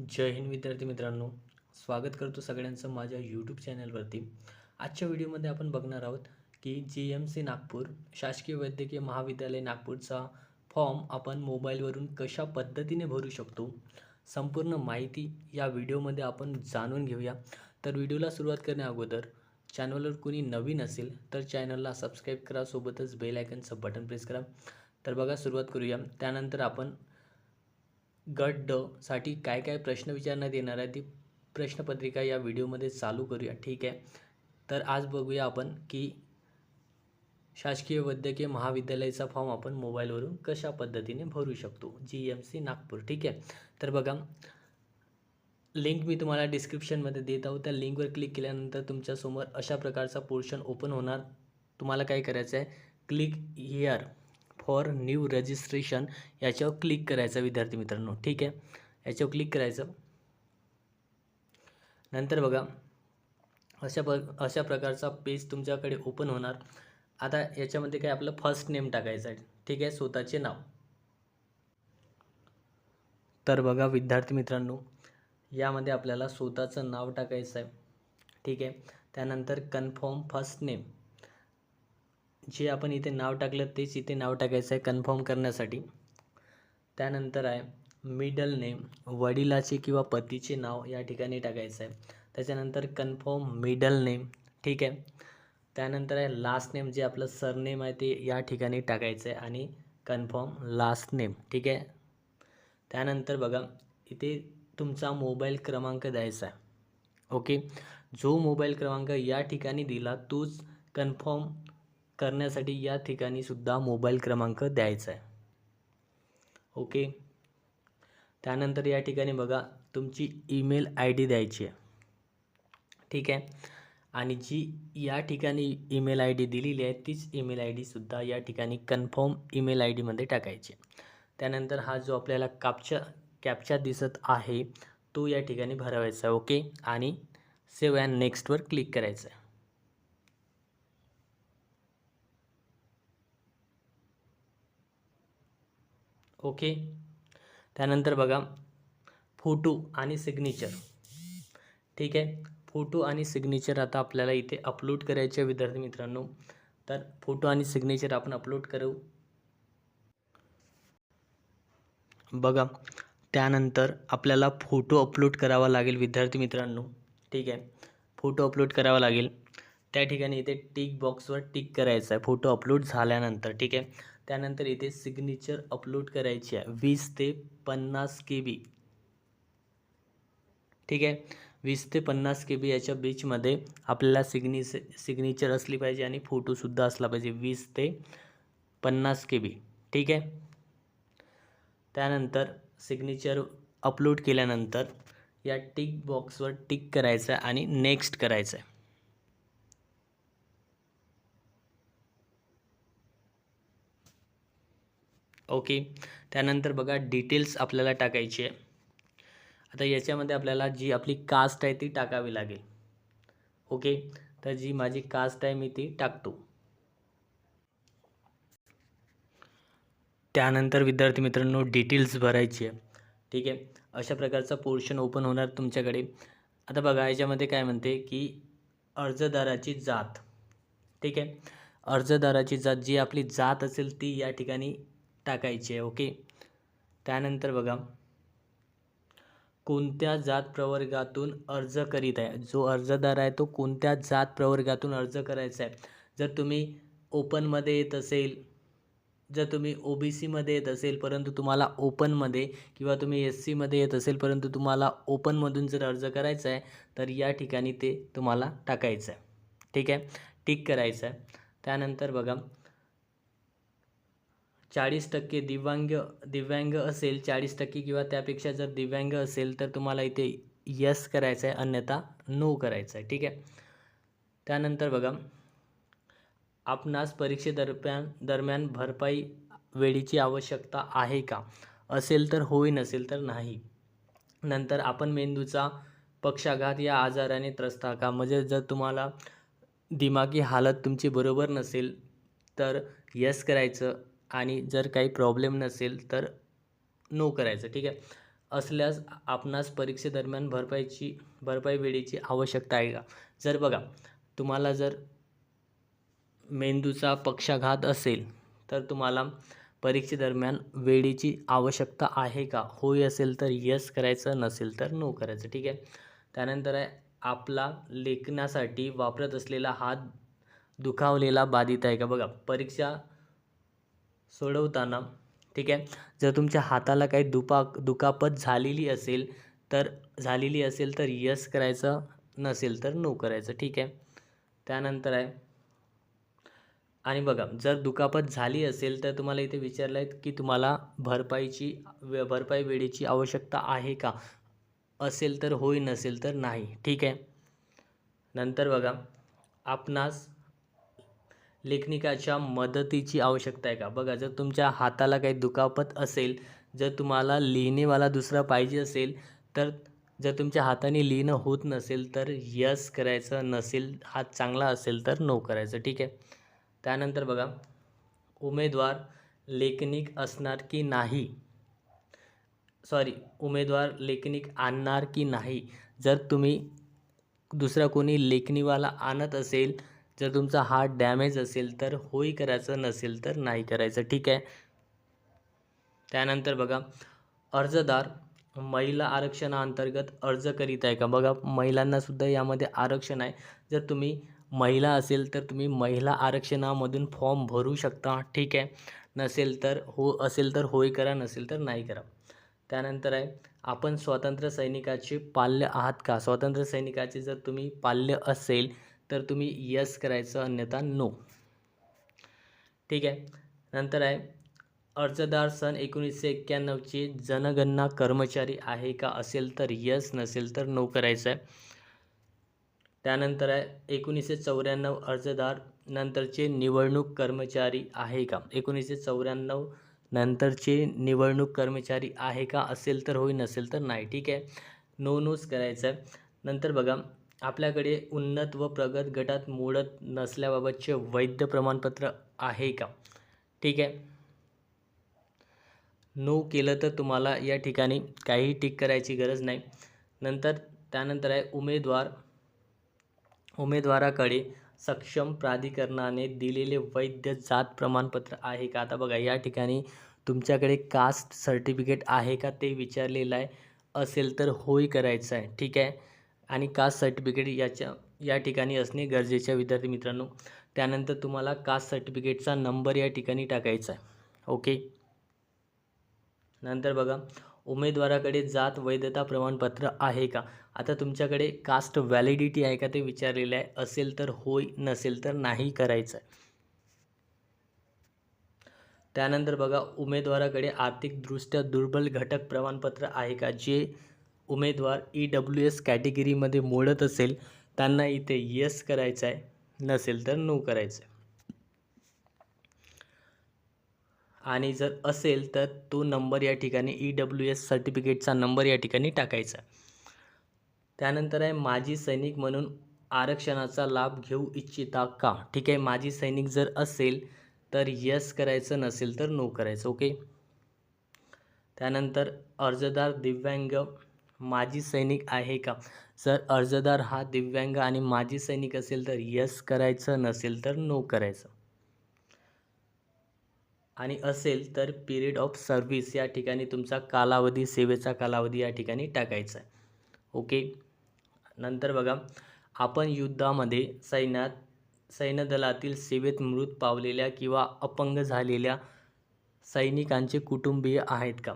जय हिंद विद्यार्थी मित्रांनो. स्वागत करतो सगळ्यांचं माझ्या यूट्यूब चॅनलवरती आजच्या व्हिडिओमध्ये आपण बघणार आहोत की जी एम सी नागपूर शासकीय वैद्यकीय महाविद्यालय नागपूरचा फॉर्म आपण मोबाईलवरून कशा पद्धतीने भरू शकतो? संपूर्ण माहिती या व्हिडिओमध्ये आपण जाणून घेऊया. तर व्हिडिओला सुरुवात करण्या अगोदर चॅनलवर कोणी नवीन असेल तर चॅनलला सबस्क्राईब करा सोबतच बेल आयकनचं बटन प्रेस करा. तर बघा सुरुवात करूया. त्यानंतर आपण गट ड साठी काय काय प्रश्न विचारण्यात येणार आहे ती प्रश्नपत्रिका या व्हिडिओमध्ये चालू करूया ठीक आहे? तर आज बघूया आपण की शासकीय वैद्यकीय महाविद्यालयाचा फॉर्म आपण मोबाईलवरून कशा पद्धतीने भरू शकतो जी एम सी नागपूर ठीक आहे? तर बघा लिंक मी तुम्हाला डिस्क्रिप्शनमध्ये देत आहोत त्या लिंकवर क्लिक केल्यानंतर तुमच्यासमोर अशा प्रकारचा पोर्शन ओपन होणार. तुम्हाला काय करायचं आहे click here. For new registration याच्यावर क्लिक करायचं विद्यार्थी मित्रांनो ठीक आहे? याच्यावर क्लिक करायचं. नंतर बघा अशा प अशा प्रकारचा पेज तुमच्याकडे ओपन होणार. आता याच्यामध्ये काय आपलं फर्स्ट नेम टाकायचं आहे ठीक आहे? स्वतःचे नाव. तर बघा विद्यार्थी मित्रांनो यामध्ये आपल्याला स्वतःचं नाव टाकायचं आहे ठीक आहे? त्यानंतर कन्फर्म फर्स्ट नेम. जे आपण इथे नाव टाकलं तेच इथे नाव टाकायचं आहे कन्फर्म करण्यासाठी. त्यानंतर आहे मिडल नेम वडिलाचे किंवा पतीचे नाव या ठिकाणी टाकायचं आहे. त्याच्यानंतर कन्फर्म मिडल नेम ठीक आहे? त्यानंतर आहे लास्ट नेम जे आपलं सरनेम आहे ते या ठिकाणी टाकायचं आहे आणि कन्फर्म लास्ट नेम ठीक आहे? त्यानंतर बघा इथे तुमचा मोबाईल क्रमांक द्यायचा आहे. ओके? जो मोबाईल क्रमांक या ठिकाणी दिला तोच कन्फर्म करण्यासाठी या ठिकाणी सुद्धा मोबाईल क्रमांक द्यायचा आहे. ओके? त्यानंतर या ठिकाणी बघा तुमची ईमेल आय डी द्यायची आहे. ठीक आहे? आणि जी या ठिकाणी ईमेल आय डी दिलेली आहे तीच ईमेल आय डीसुद्धा या ठिकाणी कन्फर्म ईमेल आय डीमध्ये टाकायची त्यानंतर हा जो आपल्याला कापच्या कॅपच्या दिसत आहे तो या ठिकाणी भरवायचा आहे ओके? आणि सेव्ह अँड नेक्स्टवर क्लिक करायचं ओके? त्यानंतर बघा फोटो आणि सिग्नेचर. ठीक आहे? फोटो आणि सिग्नेचर आता आपल्याला इथे अपलोड करायचे विद्यार्थी मित्रांनो. तर फोटो आणि सिग्नेचर आपण अपलोड करू. बघा त्यानंतर आपल्याला फोटो अपलोड करावा लागेल विद्यार्थी मित्रांनो. ठीक आहे? फोटो अपलोड करावा लागेल. त्या ठिकाणी इथे टिक बॉक्सवर टिक करायचं आहे. फोटो अपलोड झाल्यानंतर ठीक आहे? त्यानंतर इथे सिग्नेचर अपलोड करायची आहे. वीस ते पन्नास के बी ठीक आहे? वीस ते पन्नास के बी याच्या बीचमध्ये आपल्याला सिग्नी सिग्नेचर असली पाहिजे आणि फोटोसुद्धा असला पाहिजे. वीस ते पन्नास के बी ठीक आहे? त्यानंतर सिग्नेचर अपलोड केल्यानंतर या टिक बॉक्सवर टिक करायचं आहे आणि नेक्स्ट करायचं आहे. ओके. त्यानंतर बघा डिटेल्स आपल्याला टाकायची आहे. आता याच्यामध्ये आपल्याला जी आपली कास्ट आहे ती टाकावी लागेल. ओके? तर जी माझी कास्ट आहे मी ती टाकतो. त्यानंतर विद्यार्थी मित्रांनो डिटेल्स भरायची आहे. ठीक आहे? अशा प्रकारचा पोर्शन ओपन होणार तुमच्याकडे. आता बघा याच्यामध्ये काय म्हणते की अर्जदाराची जात. ठीक आहे? अर्जदाराची जात जी आपली जात असेल ती या ठिकाणी टाकायची आहे ओके? त्यानंतर बघा कोणत्या जात प्रवर्गातून अर्ज करीत आहे? जो अर्जदार आहे तो कोणत्या जात प्रवर्गातून अर्ज करायचा आहे? जर तुम्ही ओपनमध्ये येत असेल जर तुम्ही ओ बी सीमध्ये येत असेल परंतु तुम्हाला ओपनमध्ये किंवा तुम्ही एस सीमध्ये येत असेल परंतु तुम्हाला ओपनमधून जर अर्ज करायचा आहे तर या ठिकाणी ते तुम्हाला टाकायचं आहे. ठीक आहे? टिक करायचं आहे. त्यानंतर बघा चाळीस टक्के दिव्यांग दिव्यांग असेल चाळीस टक्के किंवा त्यापेक्षा जर दिव्यांग असेल तर तुम्हाला इथे यस करायचं आहे अन्यथा नो करायचं आहे ठीक आहे? त्यानंतर बघा आपणास परीक्षेदरम्यान दरम्यान भरपाई वेळेची आवश्यकता आहे का? असेल तर होई नसेल तर नाही. नंतर आपण मेंदूचा पक्षाघात या आजाराने त्रस्त का? म्हणजे जर तुम्हाला दिमागी हालत तुमची बरोबर नसेल तर यस करायचं आणि जर काही प्रॉब्लेम नसेल तर नो करायचं ठीक आहे? असल्यास आपणास परीक्षेदरम्यान भरपाईची भरपाई वेळेची आवश्यकता आहे का? जर बघा तुम्हाला जर मेंदूचा पक्षाघात असेल तर तुम्हाला परीक्षेदरम्यान वेळेची आवश्यकता आहे का? होय असेल तर यस करायचं नसेल तर नो करायचं ठीक आहे? त्यानंतर आहे आपला लेखनासाठी वापरत असलेला हात दुखावलेला बाधित आहे का? बघा परीक्षा सोडवताना ठीक आहे? जर तुमच्या हाताला काही दुपा दुखापत झालेली असेल तर झालेली असेल तर यस करायचं नसेल तर नो करायचं ठीक आहे? त्यानंतर आहे आणि बघा जर दुखापत झाली असेल तर तुम्हाला इथे विचारलं आहे की तुम्हाला भरपाईची वे भरपाई वेळेची आवश्यकता आहे का? असेल तर होय नसेल तर नाही ठीक आहे? नंतर बघा आपणास लेखनिकाच्या मदतीची आवश्यकता आहे का? बघा जर तुमच्या हाताला काही दुखापत असेल जर तुम्हाला लिहिणेवाला दुसरा पाहिजे असेल तर जर तुमच्या हाताने लिहिणं होत नसेल तर यस करायचं नसेल हात चांगला असेल तर नो करायचं ठीक आहे? त्यानंतर बघा उमेदवार लेखनिक असणार की नाही? सॉरी उमेदवार लेखनिक आणणार की नाही? जर तुम्ही दुसरा कोणी लेखनीवाला आणत असेल जर तुमचा हात डॅमेज असेल तर होय करायचं नसेल तर नाही करायचं. ठीक आहे? त्यानंतर बघा अर्जदार महिला आरक्षणाअंतर्गत अर्ज करीत आहे का? बघा महिलांनासुद्धा यामध्ये आरक्षण आहे. जर तुम्ही महिला असेल तर तुम्ही महिला आरक्षणामधून फॉर्म भरू शकता. ठीक आहे? नसेल तर हो असेल तर होय करा नसेल तर नाही करा. त्यानंतर आहे आपण स्वातंत्र्य सैनिकाचे पाल्य आहात का? स्वातंत्र्य सैनिकाचे जर तुम्ही पाल्य असेल तर तुम्ही यस करायचं अन्यथा नो ठीक आहे? नंतर आहे अर्जदार सन एकोणीसशे एक्क्याण्णवची जनगणना कर्मचारी आहे का असेल तर यस नसेल तर नो करायचं आहे त्यानंतर आहे एकोणीसशे चौऱ्याण्णव अर्जदार नंतरचे निवडणूक कर्मचारी आहे का? एकोणीसशे चौऱ्याण्णव नंतरचे निवडणूक कर्मचारी आहे का? असेल तर होई नसेल तर नाही. ठीक आहे? नो नोच करायचं आहे नंतर बघा आपल्याकडे उन्नत व प्रगत गटात मोडत नसल्याबाबतचे वैध प्रमाणपत्र आहे का? ठीक आहे. नो केलं तर तुम्हाला या ठिकाणी काही टिक करायची गरज नाही. नंतर त्यानंतर आहे उमेदवार. उमेदवाराकडे सक्षम प्राधिकरणाने दिलेले वैध जात प्रमाणपत्र आहे का? आता बघा या ठिकाणी तुमच्याकडे कास्ट सर्टिफिकेट आहे का ते विचारलेलं आहे. असेल तर होय करायचं आहे. ठीक आहे. आणि कास्ट सर्टिफिकेट याच्या या ठिकाणी असणे गरजेचे आहे विद्यार्थी मित्रांनो. त्यानंतर तुम्हाला कास्ट सर्टिफिकेटचा नंबर या ठिकाणी टाकायचा आहे. ओके? नंतर बघा उमेदवाराकडे जात वैधता प्रमाणपत्र आहे का? आता तुमच्याकडे कास्ट व्हॅलिडिटी आहे का ते विचारलेलं आहे. असेल तर होय नसेल तर नाही करायचं आहे. त्यानंतर बघा उमेदवाराकडे आर्थिकदृष्ट्या दुर्बल घटक प्रमाणपत्र आहे का? जे उमेदवार ई डब्ल्यू एस कॅटेगरीमध्ये मोडत असेल त्यांना इथे येस करायचं आहे नसेल तर नो करायचं आहे आणि जर असेल तर तो नंबर या ठिकाणी ई डब्ल्यू एस सर्टिफिकेटचा नंबर या ठिकाणी टाकायचा. त्यानंतर आहे माजी सैनिक म्हणून आरक्षणाचा लाभ घेऊ इच्छिता का? ठीक आहे माजी सैनिक जर असेल तर यस करायचं नसेल तर नो करायचं ओके त्यानंतर अर्जदार दिव्यांग माजी सैनिक आहे का? जर अर्जदार हा दिव्यांग आणि माजी सैनिक असेल तर यस करायचं नसेल तर नो करायचं. आणि असेल तर पिरियड ऑफ सर्व्हिस या ठिकाणी तुमचा कालावधी सेवेचा कालावधी या ठिकाणी टाकायचा आहे. ओके? नंतर बघा आपण युद्धामध्ये सैन्यात सैन्यदलातील सेवेत मृत पावलेल्या किंवा अपंग झालेल्या सैनिकांचे कुटुंबीय आहेत का?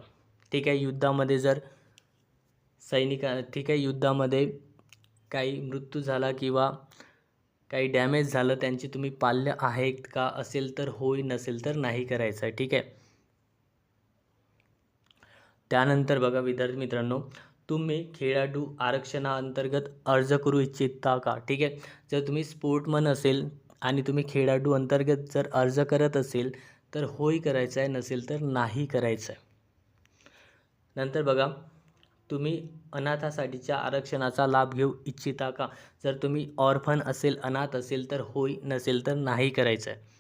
ठीक आहे युद्धामध्ये जर सैनिका ठीक आहे युद्धामध्ये काही मृत्यू झाला किंवा काही डॅमेज झालं त्यांची तुम्ही पाल्य आहेत का? असेल तर होय नसेल तर नाही करायचं आहे ठीक आहे? त्यानंतर बघा विद्यार्थी मित्रांनो तुम्ही खेळाडू आरक्षणाअंतर्गत अर्ज करू इच्छिता का? ठीक आहे? जर तुम्ही स्पोर्टमन असेल आणि तुम्ही खेळाडू अंतर्गत जर अर्ज करत असेल तर होय करायचं आहे नसेल तर नाही करायचं आहे. नंतर बघा तुम्ही अनाथासाठीच्या आरक्षणाचा लाभ घेऊ इच्छिता का? जर तुम्ही ऑर्फन असेल अनाथ असेल तर होय नसेल तर नाही करायचं आहे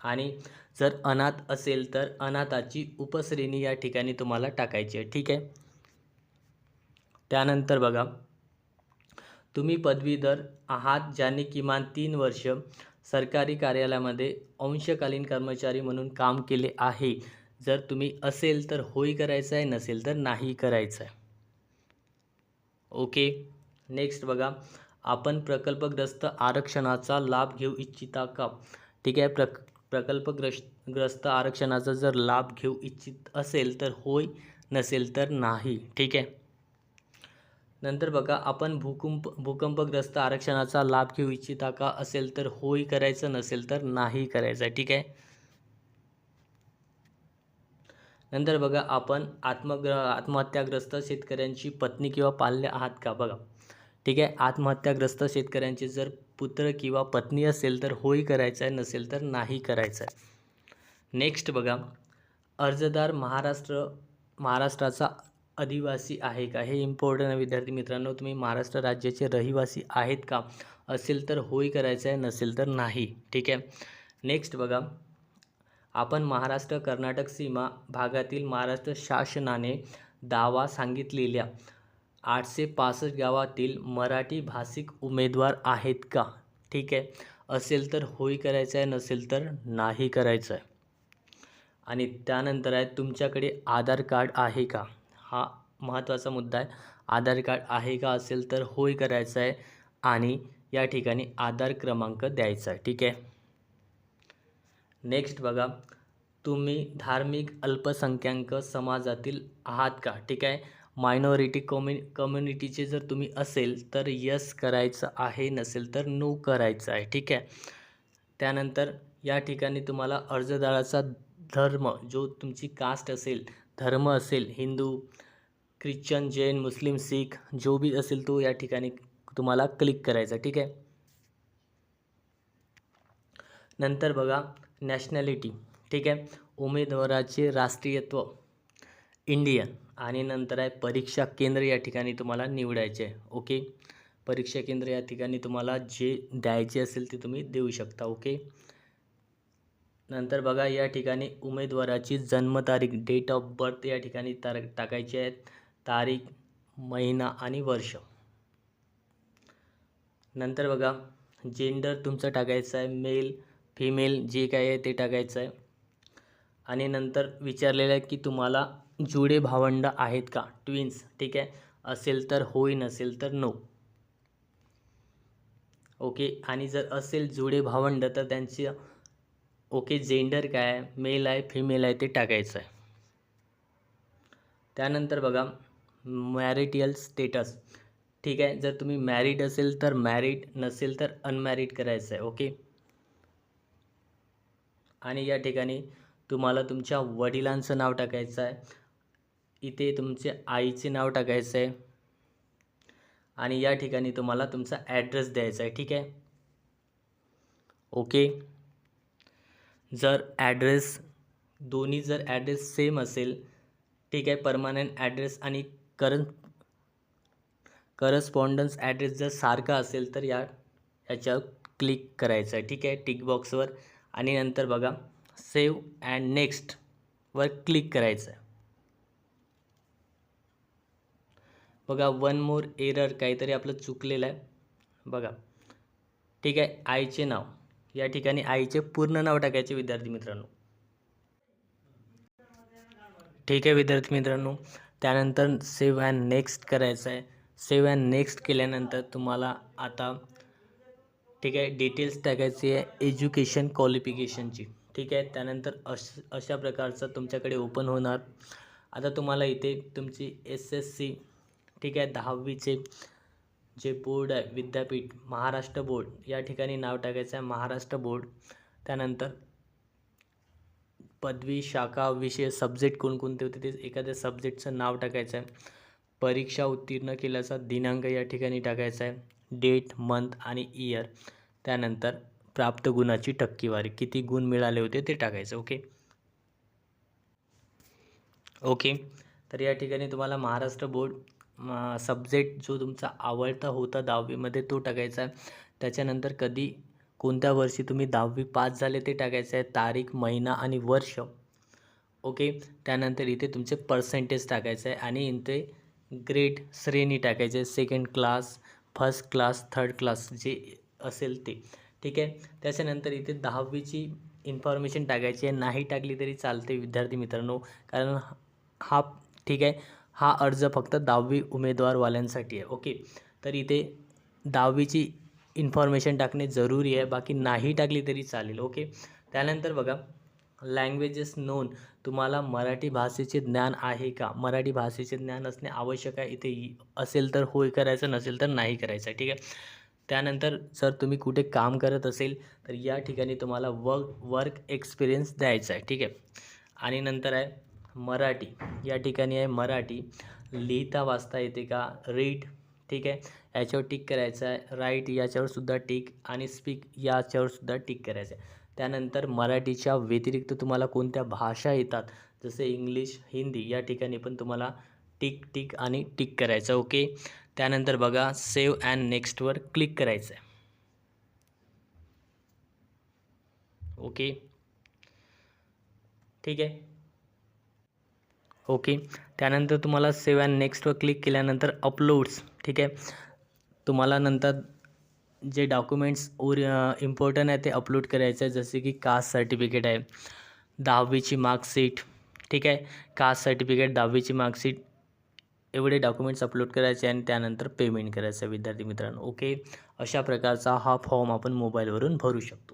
आणि जर अनाथ असेल तर अनाथाची उपश्रेणी या ठिकाणी तुम्हाला टाकायची आहे. ठीक आहे? त्यानंतर बघा तुम्ही पदवीधर आहात ज्यांनी किमान तीन वर्ष सरकारी कार्यालयामध्ये अंशकालीन कर्मचारी म्हणून काम केले आहे. जर तुम्ही असेल तर होय करायचं आहे नसेल तर नाही करायचं आहे ओके नेक्स्ट बघा प्रकल्पग्रस्त आरक्षणाचा लाभ घेऊ इच्छिता का? ठीक आहे? प्रक, प्रकल्पग्रस्त ग्रस्त आरक्षणाचा जर लाभ घेऊ इच्छित असेल तर होय नसेल तर नाही. ठीक आहे? नंतर बघा, आपण भूकंप, भूकंपग्रस्त आरक्षणाचा लाभ घेऊ इच्छिता का? असेल तर होय करायचं, नसेल तर नाही करायचं ठीक आहे? नंतर बघा आपण आत्मग्र आत्महत्याग्रस्त शेतकऱ्यांची पत्नी किंवा पाल्य आहात का? बघा. ठीक आहे? आत्महत्याग्रस्त शेतकऱ्यांचे जर पुत्र किंवा पत्नी असेल तर होय करायचं आहे नसेल तर नाही करायचं आहे नेक्स्ट बघा. अर्जदार महाराष्ट्र महाराष्ट्राचा आदिवासी आहे का? हे इम्पॉर्टंट आहे विद्यार्थी मित्रांनो. तुम्ही महाराष्ट्र राज्याचे रहिवासी आहेत का? असेल तर होय करायचं आहे नसेल तर नाही. ठीक आहे? नेक्स्ट बघा. आपण महाराष्ट्र कर्नाटक सीमा भागातील महाराष्ट्र शासनाने दावा सांगितलेल्या आठशे पासष्ट गावातील मराठी भाषिक उमेदवार आहेत का? ठीक आहे. असेल तर होय करायचं आहे नसेल तर नाही करायचं आहे. आणि त्यानंतर आहे तुमच्याकडे आधार कार्ड आहे का? हा महत्त्वाचा मुद्दा आहे. आधार कार्ड आहे का? असेल तर होय करायचं आहे आणि या ठिकाणी आधार क्रमांक द्यायचा आहे. ठीक आहे. नेक्स्ट बघा. तुम्ही धार्मिक अल्पसंख्याक समाजातील आहात का? ठीक आहे. मायनॉरिटी कम्यु कम्युनिटीचे जर तुम्ही असेल तर यस करायचं आहे नसेल तर नो करायचं आहे. ठीक आहे. त्यानंतर या ठिकाणी तुम्हाला अर्जदाराचा धर्म जो तुमची कास्ट असेल धर्म असेल हिंदू ख्रिश्चन जैन मुस्लिम सीख जो बी असेल तो या ठिकाणी तुम्हाला क्लिक करायचा. ठीक आहे. नंतर बघा. नॅशनॅलिटी ठीक आहे? उमेदवाराचे राष्ट्रीयत्व इंडियन आणि नंतर आहे परीक्षा केंद्र या ठिकाणी तुम्हाला निवडायचे आहे ओके? परीक्षा केंद्र या ठिकाणी तुम्हाला जे द्यायचे असेल ते तुम्ही देऊ शकता ओके? नंतर बघा या ठिकाणी उमेदवाराची जन्मतारीख डेट ऑफ बर्थ या ठिकाणी तार टाकायची आहेत तारीख महिना आणि वर्ष. नंतर बघा जेंडर तुमचं टाकायचं आहे मेल फिमेल जे काय आहे ते टाकायचं आहे. आणि नंतर विचारलेलं आहे की तुम्हाला जुडे भावंड आहेत का? ट्विन्स ठीक आहे? असेल तर होय नसेल तर नो ओके आणि जर असेल जुडे भावंड तर त्यांची ओके जेंडर काय आहे? मेल आहे फिमेल आहे ते टाकायचं आहे. त्यानंतर बघा मॅरिटियल स्टेटस ठीक आहे? जर तुम्ही मॅरिड असेल तर मॅरिड नसेल तर अनमॅरिड करायचं आहे ओके आणि या ठिकाणी तुम्हाला तुमच्या वडिलांचं नाव टाकायचं आहे. इथे तुमचे आईचे नाव टाकायचं आहे. आणि या ठिकाणी तुम्हाला तुमचा ॲड्रेस द्यायचा आहे ठीक आहे? ओके जर ॲड्रेस दोन्ही जर ॲड्रेस सेम असेल ठीक आहे? परमानंट ॲड्रेस आणि करंट करस्पॉन्डन्स ॲड्रेस जर सारखा असेल तर या याच्यावर क्लिक करायचं आहे ठीक आहे? टिक बॉक्सवर आणि नंतर बघा सेव्ह अँड नेक्स्ट वर क्लिक करायचं आहे बघा वन मोर एरर काहीतरी आपलं चुकलेलं आहे. बघा ठीक आहे आईचे नाव. या ठिकाणी आईचे पूर्ण नाव टाकायचे विद्यार्थी मित्रांनो. ठीक आहे विद्यार्थी मित्रांनो. त्यानंतर सेव्ह अँड नेक्स्ट करायचं आहे सेव्ह अँड नेक्स्ट केल्यानंतर तुम्हाला आता ठीक आहे डिटेल्स टाकायची आहे एज्युकेशन क्वालिफिकेशनची ठीक आहे त्यानंतर अश अशा प्रकारचं तुमच्याकडे ओपन होणार. आता तुम्हाला इथे तुमची एस एस सी ठीक आहे दहावीचे जे बोर्ड आहे विद्यापीठ महाराष्ट्र बोर्ड या ठिकाणी नाव टाकायचं आहे महाराष्ट्र बोर्ड त्यानंतर पदवी शाखा विषय सब्जेक्ट कोणकोणते होते ते एखाद्या सब्जेक्टचं नाव टाकायचं आहे. परीक्षा उत्तीर्ण केल्याचा दिनांक या ठिकाणी टाकायचा आहे. डेट मंथ आणि इयर. त्यानंतर प्राप्त गुणाची टक्केवारी. किती गुण मिळाले होते ते टाकायचं ओके? ओके. तर या ठिकाणी तुम्हाला महाराष्ट्र बोर्ड सब्जेक्ट जो तुमचा आवडता होता दहावीमध्ये तो टाकायचा आहे. त्याच्यानंतर कधी कोणत्या वर्षी तुम्ही दहावी पास झाले ते टाकायचं आहे? तारीख महिना आणि वर्ष. ओके. त्यानंतर इथे तुमचे पर्सेंटेज टाकायचं आहे आणि इथे ग्रेड श्रेणी टाकायचे आहे. Second class first class third class जे असेल ते. ठीक आहे? त्याच्यानंतर इथे दहावीची इन्फॉर्मेशन टाकायची आहे. नाही टाकली तरी चालते विद्यार्थी मित्रांनो. कारण हा ठीक आहे? हा अर्ज फक्त दहावी उमेदवारवाल्यांसाठी आहे. ओके? तर इथे दहावीची इन्फॉर्मेशन टाकणे जरुरी आहे. बाकी नाही टाकली तरी चालेल. ओके? त्यानंतर बघा लँग्वेजेस नोन तुम्हाला मराठी भाषेचे ज्ञान आहे का? मराठी भाषेचे ज्ञान असणे आवश्यक आहे. इथे असेल तर होय करायचं नसेल तर नाही करायचं ठीक आहे? त्यानंतर जर तुम्ही कुठे काम करत असेल तर या ठिकाणी तुम्हाला वर्क वर्क एक्सपिरियन्स द्यायचा आहे ठीक आहे? आणि नंतर आहे मराठी. या ठिकाणी आहे मराठी. लिहिता वाचता येते का? रीड ठीक आहे? याच्यावर टिक करायचं आहे. राईट याच्यावरसुद्धा टिक आणि स्पीक याच्यावर सुद्धा टिक करायचं आहे. त्यानंतर मराठीच्या व्यतिरिक्त तुम्हाला कोणत्या भाषा येतात? जसे इंग्लिश हिंदी या ठिकाणी पण तुम्हाला टिक टिक आणि टिक करायचं ओके? त्यानंतर बघा सेव्ह अँड नेक्स्टवर क्लिक करायचं आहे ओके? ठीक आहे? ओके? त्यानंतर तुम्हाला सेव्ह अँड नेक्स्टवर क्लिक केल्यानंतर अपलोड्स ठीक आहे? तुम्हाला नंतर जे डॉक्युमेंट्स ओर इम्पॉर्टंट आहे ते अपलोड करायचं आहे जसे की कास्ट सर्टिफिकेट आहे दहावीची मार्कशीट ठीक आहे? कास्ट सर्टिफिकेट दहावीची मार्कशीट एवढे डॉक्युमेंट्स अपलोड करायचे आणि त्यानंतर पेमेंट करायचं आहे विद्यार्थी मित्रांनो ओके अशा प्रकारचा हा फॉर्म आपण मोबाईलवरून भरू शकतो.